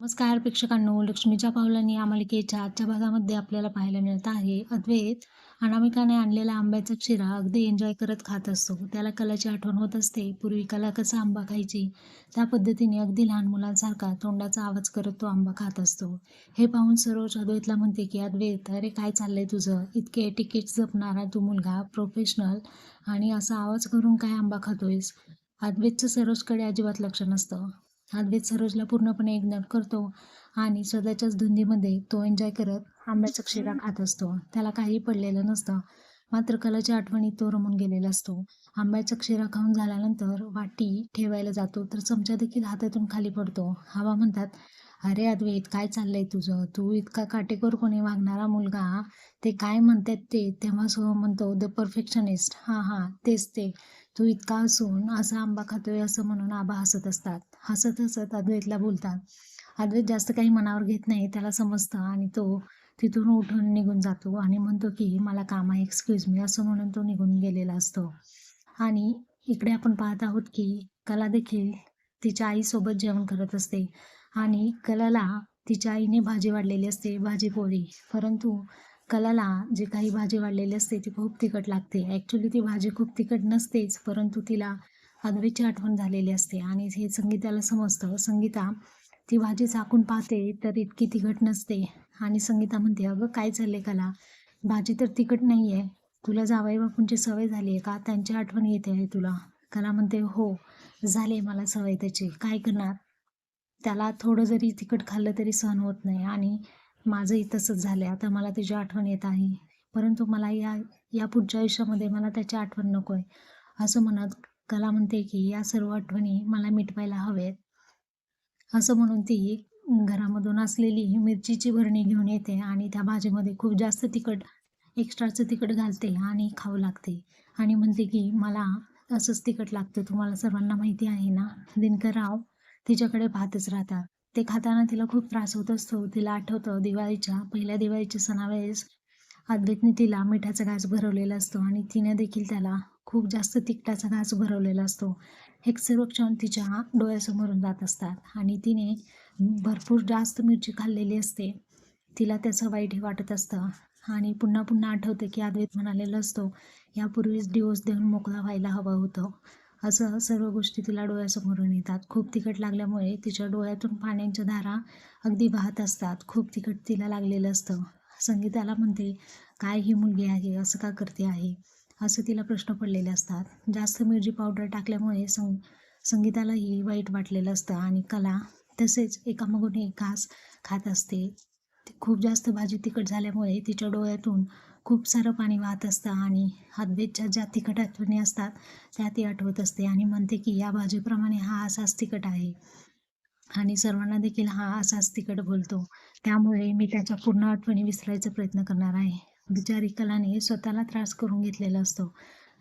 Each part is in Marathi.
नमस्कार प्रेक्षकांनो लक्ष्मीच्या पावलांनी या मालिकेच्या आजच्या भागामध्ये आपल्याला पाहायला मिळत आहे अद्वैत. अनामिकाने आणलेला आंब्याचा शिरा अगदी एन्जॉय करत खात असतो. त्याला कलाची आठवण होत असते. पूर्वी कला कसा आंबा खायची? त्या पद्धतीने अगदी लहान मुलांसारखा तोंडाचा आवाज करत तो आंबा खात असतो. हे पाहून सरोज अद्वैतला म्हणते की अद्वैत अरे काय चाललंय तुझं? इतके तिकीट जपणारा तू मुलगा प्रोफेशनल आणि असा आवाज करून काय आंबा खातोयस? अद्वैतचं सरोजकडे अजिबात लक्ष नसतं. अद्वैत सरोजला पूर्णपणे इग्नोर करतो आणि स्वतःच्याच धुंदीमध्ये तो एन्जॉय करत आंब्याचा शिरा खात असतो. त्याला काही पडलेलं नसतं. मात्र कलाच्या आठवणीत तो रमून गेलेला असतो. आंब्याचा शिरा खाऊन झाल्यानंतर वाटी ठेवायला जातो तर चमचा देखील हातातून खाली पडतो. हवा म्हणतात अरे अद्वैत काय चाललंय तुझं? तू इतका काटेकोरपणे वागणारा मुलगा ते काय म्हणतात ते? तेव्हा सह म्हणतो द परफेक्शनिस्ट हां हां तेच ते. तू इतका असून असा आंबा खातोय असं म्हणून आबा हसत असतात. हसत हसत अद्वैतला बोलतात. अद्वैत जास्त काही मनावर घेत नाही त्याला समजतं आणि तो तिथून उठून निघून जातो आणि म्हणतो की मला काम आहे एक्सक्यूज मी असं म्हणून तो निघून गेलेला असतो. आणि इकडे आपण पाहत आहोत की कला देखील तिच्या आईसोबत जेवण करत असते आणि कलाला तिच्या आईने भाजी वाढलेली असते भाजी पोळी. परंतु कलाला जे काही भाजी वाढलेली असते ती खूप तिखट लागते. ॲक्च्युली ती भाजी खूप तिखट नसतेच परंतु तिला अदवीची आठवण झालेली असते. आणि हे संगीताला समजतं. संगीता ती भाजी चाकून पाहते तर इतकी तिखट नसते. आणि संगीता म्हणते अगं काय चाललंय कला? भाजी तर तिखट नाही आहे तुला जावई बापूंची सवय झाली आहे का? त्यांची आठवण येते आहे तुला. कला म्हणते हो. झाले मला सवय त्याची. काय करणार? त्याला थोडं जरी तिखट खाल्लं तरी सहन होत नाही आणि माझंही तसंच झालं आहे आता मला त्याची आठवण येत आहे. परंतु मला या या पुढच्या आयुष्यामध्ये मला त्याची आठवण नको आहे असं म्हणत कला म्हणते की या सर्व आठवणी मला मिटवायला हवेत. असं म्हणून ती घरामधून असलेली मिरचीची भरणी घेऊन येते आणि त्या भाजीमध्ये खूप जास्त तिखट एक्स्ट्राचं तिखट घालते आणि खाऊ लागते. आणि म्हणते की मला असंच तिखट लागतं तुम्हाला सर्वांना माहिती आहे ना? दिनकरराव तिच्याकडे पाहतच राहतात. ते खाताना तिला खूप त्रास होत असतो. तिला आठवतं दिवाळीच्या पहिल्या दिवाळीच्या सणावेळेस अद्वैतने तिला मिठाचा घास भरवलेला असतो आणि तिने देखील त्याला खूप जास्त तिखटाचा घास भरवलेला असतो. हे सर्व क्षण तिच्या डोळ्यासमोरून जात असतात आणि तिने भरपूर जास्त मिरची खाल्लेली असते. तिला त्याचं वाईटही वाटत असतं. आणि पुन्हा पुन्हा आठवतं की अद्वैत म्हणालेलं असतो यापूर्वीच डिवोर्स देऊन मोकळा व्हायला हवं होतं. असं सर्व गोष्टी तिला डोळ्यासमोरून येतात. खूप तिखट लागल्यामुळे तिच्या डोळ्यातून पाण्याच्या धारा अगदी वाहत असतात. खूप तिखट तिला लागलेलं असतं. संगीताला म्हणते काय ही मुलगी आहे? असं का करते आहे? असं तिला प्रश्न पडलेले असतात. जास्त मिरची पावडर टाकल्यामुळे संग संगीतालाही वाईट वाटलेलं असतं आणि कला तसेच एकामागून एक घास खात असते. खूप जास्त भाजी तिखट झाल्यामुळे तिच्या डोळ्यातून खूप सारं पाणी वाहत असतं आणि हातभेदच्या ज्या तिखट आठवणी असतात त्या ती आठवत असते. आणि म्हणते की या भाजीप्रमाणे हा असाच तिखट आहे. आणि सर्वांना देखील हा असाच तिखट बोलतो. त्यामुळे मी त्याच्या पूर्ण आठवणी विसरायचा प्रयत्न करणार आहे. बिचारी कलाने स्वतःला त्रास करून घेतलेला असतो.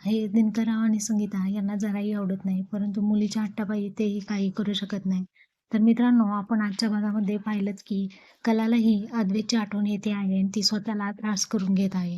हे दिनकरराव आणि संगीता यांना जराही आवडत नाही परंतु मुलीच्या हट्टापायी तेही काही करू शकत नाही. तर मित्रांनो आपण आजच्या भागामध्ये पाहिलं की कलालाही अद्वैतची आठवण येते आहे आणि ती स्वतःला त्रास करून घेत आहे.